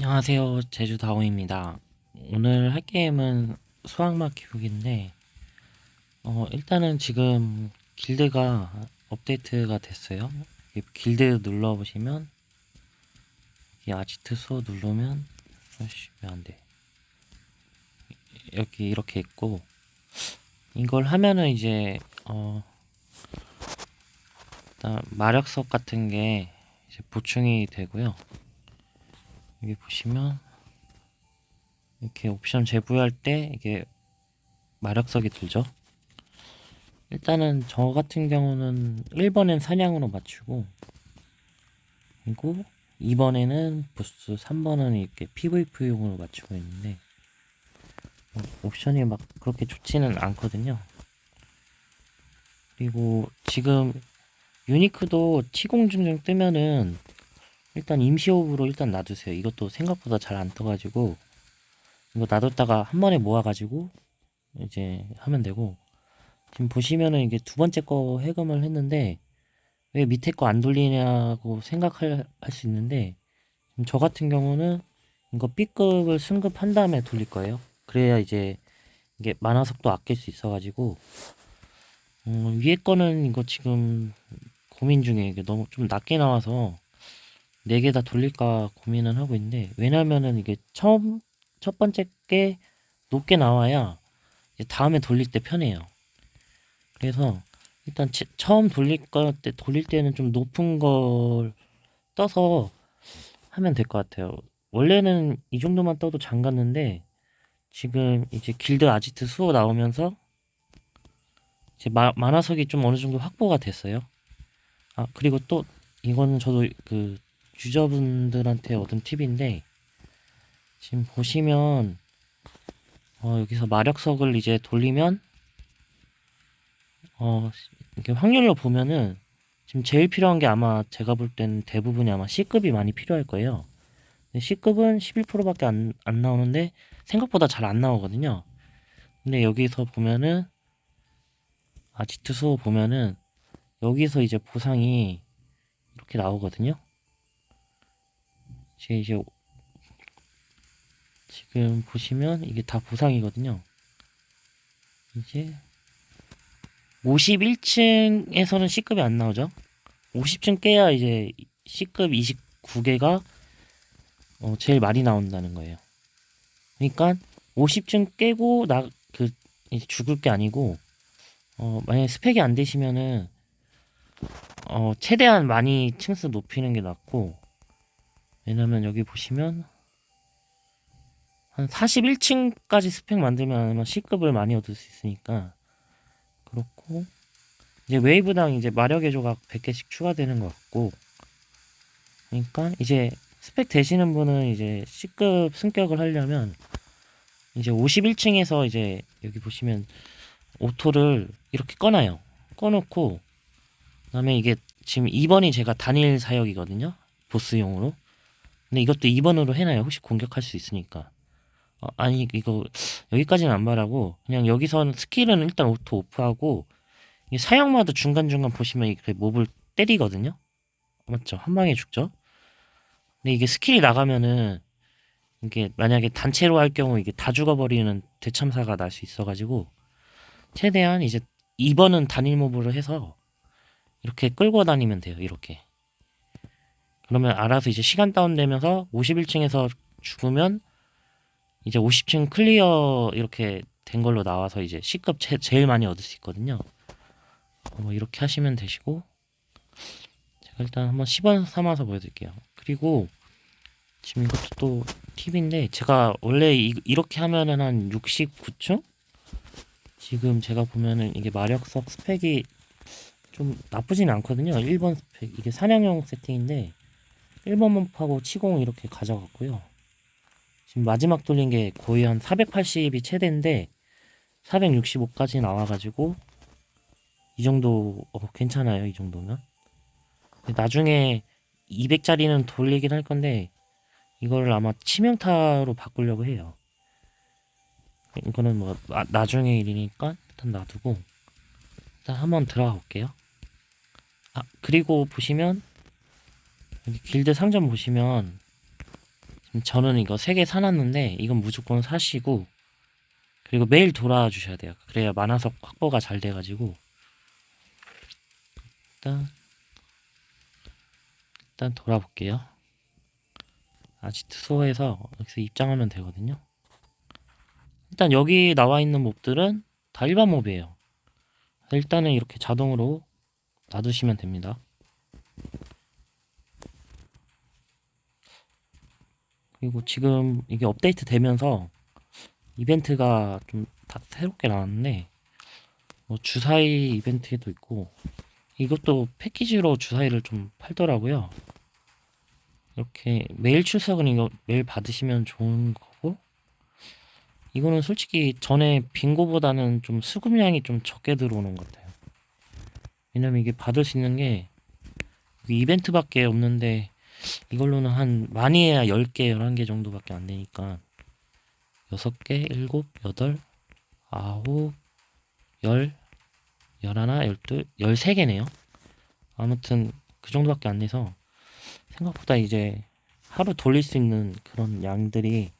안녕하세요. 제주다오입니다. 오늘 할 게임은 수학막 기록인데, 어, 일단은 지금 길드가 업데이트가 됐어요. 이 길드 눌러보시면, 이 아지트 수호 누르면, 아씨, 왜 안 돼. 여기 이렇게 있고, 이걸 하면은 이제, 어, 마력석 같은 게 보충이 되고요. 여기 보시면 이렇게 옵션 재부여할 때 이게 마력석이 들죠. 일단은 저 같은 경우는 1번엔 사냥으로 맞추고 그리고 2번에는 부스 3번은 이렇게 PVP용으로 맞추고 있는데 어, 옵션이 막 그렇게 좋지는 않거든요. 그리고 지금 유니크도 치공중증 뜨면은 일단 임시호흡으로 일단 놔두세요. 이것도 생각보다 잘안 떠가지고 이거 놔뒀다가 한 번에 모아가지고 이제 하면 되고 지금 보시면은 이게 두 번째 거 해금을 했는데 왜 밑에 거 안 돌리냐고 생각할 할수 있는데 지금 저 같은 경우는 이거 B급을 승급한 다음에 돌릴 거예요. 그래야 이제 이게 만화석도 아낄 수 있어가지고 음, 위에 거는 이거 지금 고민 중에 이게 너무 좀 낮게 나와서 네 개 다 돌릴까 고민은 하고 있는데 왜냐면은 이게 처음 첫 번째 게 높게 나와야 다음에 돌릴 때 편해요. 그래서 일단 치- 처음 돌릴 거때 돌릴 때는 좀 높은 걸 떠서 하면 될 것 같아요. 원래는 이 정도만 떠도 잠갔는데 지금 이제 길드 아지트 수호 나오면서 이제 마, 만화석이 좀 어느 정도 확보가 됐어요. 아 그리고 또 이거는 저도 그 유저분들한테 얻은 팁인데 지금 보시면 어, 여기서 마력석을 이제 돌리면 어, 이렇게 확률로 보면은 지금 제일 필요한 게 아마 제가 볼 때는 대부분이 아마 C급이 많이 필요할 거예요. C급은 11%밖에 안, 안 나오는데 생각보다 잘 안 나오거든요. 근데 여기서 보면은 아지트 수호 보면은 여기서 이제 보상이 이렇게 나오거든요. 이제 이제 지금 보시면 이게 다 보상이거든요. 이제 51층에서는 C급이 안 나오죠. 50층 깨야 이제 C급 29개가 어, 제일 많이 나온다는 거예요. 그러니까 50층 깨고 나 그 죽을 게 아니고 어, 만약에 스펙이 안 되시면은 어, 최대한 많이 층수 높이는 게 낫고 왜냐면 여기 보시면 한 41층까지 스펙 만들면 C급을 많이 얻을 수 있으니까 그렇고 이제 웨이브당 이제 마력의 조각 100개씩 추가되는 것 같고 그러니까 이제 스펙 되시는 분은 이제 C급 승격을 하려면 이제 51층에서 이제 여기 보시면 오토를 이렇게 꺼놔요. 꺼놓고 그다음에 이게 지금 2번이 제가 단일 사역이거든요. 보스용으로. 근데 이것도 2번으로 해놔요. 혹시 공격할 수 있으니까. 어, 아니 이거 여기까지는 안 말하고 그냥 여기서는 스킬은 일단 오토 오프하고 이 사역마다 중간중간 보시면 이렇게 몹을 때리거든요. 맞죠? 한 방에 죽죠. 근데 이게 스킬이 나가면은 이게 만약에 단체로 할 경우 이게 다 죽어버리는 대참사가 날 수 있어가지고 최대한 이제 2번은 단일 몹으로 해서 이렇게 끌고 다니면 돼요. 이렇게. 그러면 알아서 이제 시간 다운되면서 51층에서 죽으면 이제 50층 클리어 이렇게 된 걸로 나와서 이제 C급 제, 제일 많이 얻을 수 있거든요. 어, 뭐 이렇게 하시면 되시고 제가 일단 한번 10원 삼아서 보여드릴게요. 그리고 지금 이것도 또 팁인데 제가 원래 이, 이렇게 하면은 한 69층? 지금 제가 보면은 이게 마력석 스펙이 좀 나쁘진 않거든요. 1번 스펙 이게 사냥용 세팅인데 1번 몸하고 치공 이렇게 가져갔고요. 지금 마지막 돌린 게 거의 한 480이 최대인데 465까지 나와가지고 이 정도 어, 괜찮아요. 이 정도면 나중에 200짜리는 돌리긴 할 건데 이거를 아마 치명타로 바꾸려고 해요. 이거는 뭐 나, 나중에 일이니까 일단 놔두고 일단 한번 들어가 볼게요. 아 그리고 보시면 길드 상점 보시면 저는 이거 세개 사놨는데 이건 무조건 사시고 그리고 매일 돌아 주셔야 돼요. 그래야 만화석 확보가 잘 돼가지고 일단 일단 돌아볼게요. 아지트 소에서 여기서 입장하면 되거든요. 일단 여기 나와 있는 몹들은 다 일반 몹이에요. 일단은 이렇게 자동으로 놔두시면 됩니다. 그리고 지금 이게 업데이트 되면서 이벤트가 좀 다 새롭게 나왔는데 뭐 주사위 이벤트도 있고 이것도 패키지로 주사위를 좀 팔더라고요. 이렇게 메일 출석은 이거 메일 받으시면 좋은 거고 이거는 솔직히 전에 빙고보다는 좀 수급량이 좀 적게 들어오는 것 같아요. 왜냐면 이게 받을 수 있는 게 이벤트밖에 없는데 이걸로는 한 많이 해야 10개, 11개 정도밖에 안 되니까 6개, 7, 8, 9, 10, 11, 12, 13개네요. 아무튼 그 정도밖에 안 돼서 생각보다 이제 하루 돌릴 수 있는 그런 양들이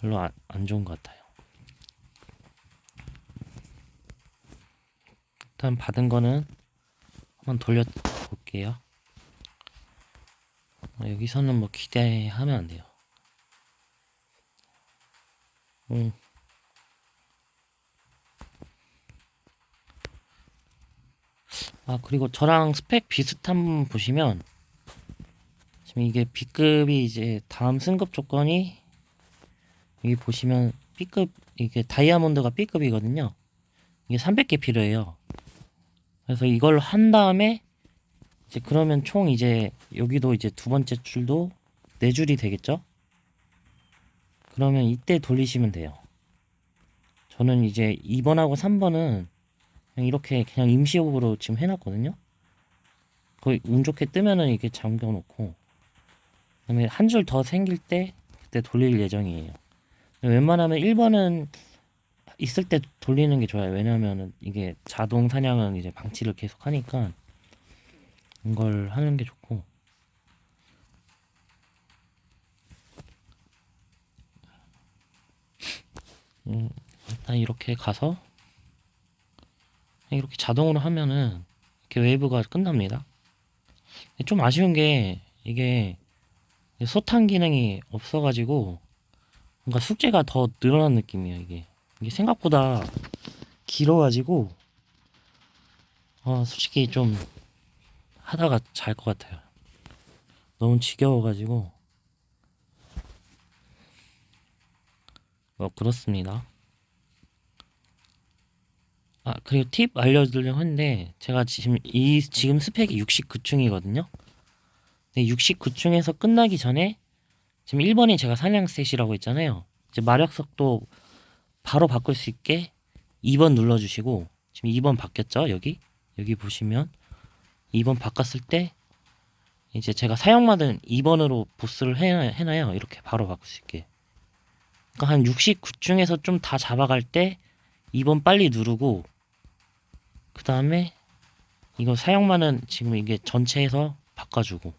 별로 안, 안 좋은 것 같아요. 일단 받은 거는 한번 돌려 볼게요. 어, 여기서는 뭐 기대하면 안 돼요. 음. 아, 그리고 저랑 스펙 비슷한 분 보시면 지금 이게 B급이 이제 다음 승급 조건이 여기 보시면 B급 이게 다이아몬드가 B급이거든요. 이게 300개 필요해요. 그래서 이걸 한 다음에 이제 그러면 총 이제 여기도 이제 두 번째 줄도 네 줄이 되겠죠? 그러면 이때 돌리시면 돼요. 저는 이제 2번하고 3번은 그냥 이렇게 그냥 임시호흡으로 지금 해놨거든요. 거의 운 좋게 뜨면은 이렇게 잠겨놓고 그다음에 한 줄 더 생길 때 그때 돌릴 예정이에요. 웬만하면 1번은 있을 때 돌리는 게 좋아요. 왜냐하면 이게 자동 사냥은 이제 방치를 계속 하니까 이걸 하는 게 좋고 음, 일단 이렇게 가서 이렇게 자동으로 하면은 이렇게 웨이브가 끝납니다. 좀 아쉬운 게 이게 소탕 기능이 없어가지고 뭔가 숙제가 더 늘어난 느낌이에요 이게 이게 생각보다 길어가지고 어 솔직히 좀 하다가 잘 것 같아요. 너무 지겨워가지고. 뭐 그렇습니다. 아 그리고 팁 알려드리려고 했는데 제가 지금 이 지금 스펙이 69층이거든요? 근데 69층에서 끝나기 전에 지금 1번이 제가 사냥셋이라고 했잖아요. 이제 마력석도 바로 바꿀 수 있게 2번 눌러주시고 지금 2번 바뀌었죠? 여기? 여기 보시면 2번 바꿨을 때 이제 제가 사용마든 2번으로 보스를 해, 해놔요. 이렇게 바로 바꿀 수 있게. 그러니까 한 69중에서 좀 다 잡아갈 때 2번 빨리 누르고 그 다음에 이거 사용마는 지금 이게 전체에서 바꿔주고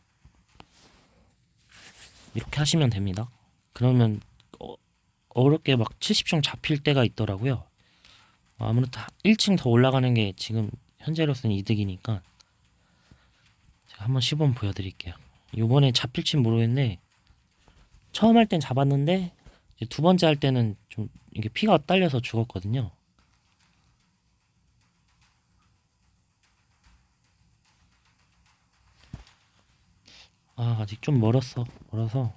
이렇게 하시면 됩니다. 그러면 어, 어렵게 막 70중 잡힐 때가 있더라고요. 아무래도 1층 더 올라가는 게 지금 현재로서는 이득이니까 한번 시범 보여드릴게요. 요번에 잡힐지 모르겠는데 처음 할 땐 잡았는데 두 번째 할 때는 좀 이게 피가 딸려서 죽었거든요. 아 아직 좀 멀었어 멀어서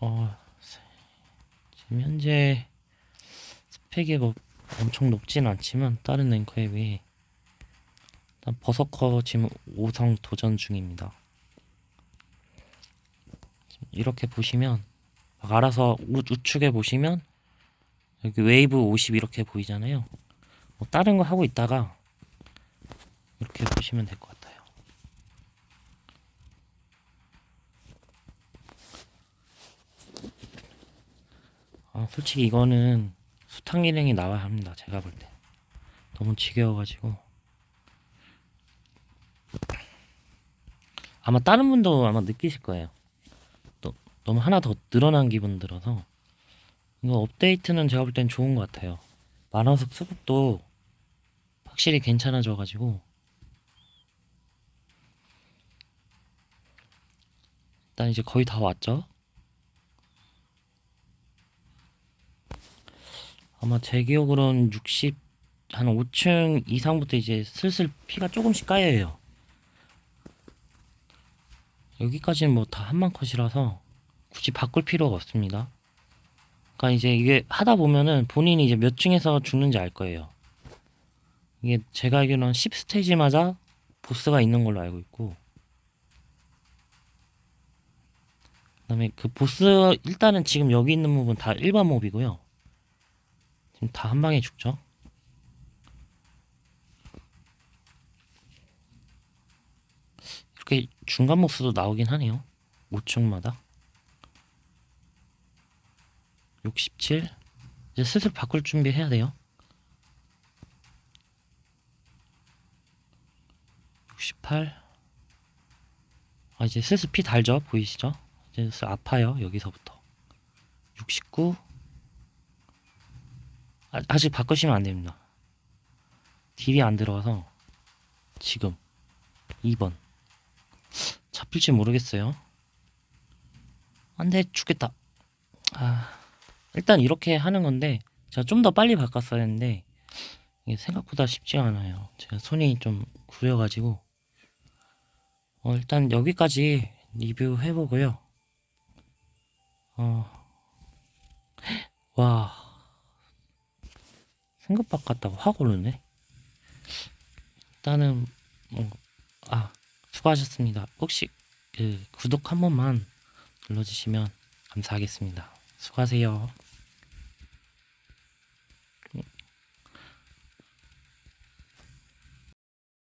어 지금 현재 스펙이 뭐 엄청 높진 않지만 다른 랭커에 비해 일단 버서커 지금 5성 도전 중입니다 이렇게 보시면 막 알아서 우, 우측에 보시면 여기 웨이브 50 이렇게 보이잖아요 뭐 다른 거 하고 있다가 이렇게 보시면 될 것 같아요 아, 솔직히 이거는 수탕 기능이 나와야 합니다. 제가 볼 때. 너무 지겨워가지고. 아마 다른 분도 아마 느끼실 거예요. 또 너무 하나 더 늘어난 기분 들어서 이거 업데이트는 제가 볼 땐 좋은 것 같아요. 만화석 수급도 확실히 괜찮아져가지고 일단 이제 거의 다 왔죠? 아마 제 기억으로는 60, 한 5층 이상부터 이제 슬슬 피가 조금씩 까여요. 여기까지는 뭐 다 한만 컷이라서 굳이 바꿀 필요가 없습니다. 그러니까 이제 이게 하다 보면은 본인이 이제 몇 층에서 죽는지 알 거예요. 이게 제가 알기로는 10스테이지마다 보스가 있는 걸로 알고 있고 그다음에 그 보스 일단은 지금 여기 있는 부분 다 일반 몹이고요. 지금 다 한 방에 죽죠. 이렇게 중간 보스도 나오긴 하네요. 5층마다 67 이제 슬슬 바꿀 준비 해야 돼요. 68 아, 이제 슬슬 피 달죠? 보이시죠? 이제 슬슬 아파요. 여기서부터. 69 아, 아직 바꾸시면 안 됩니다. 딜이 안 들어와서 지금 2번 잡힐지 모르겠어요. 안돼 죽겠다. 아 일단 이렇게 하는 건데 제가 좀 더 빨리 바꿨어야 했는데 이게 생각보다 쉽지가 않아요. 제가 손이 좀 구려가지고 어, 일단 여기까지 리뷰해 보고요. 어, 와 생각 바꿨다고 확 오르네. 일단은 뭐, 아 수고하셨습니다. 혹시 그 구독 한 번만 눌러주시면 감사하겠습니다. 수고하세요.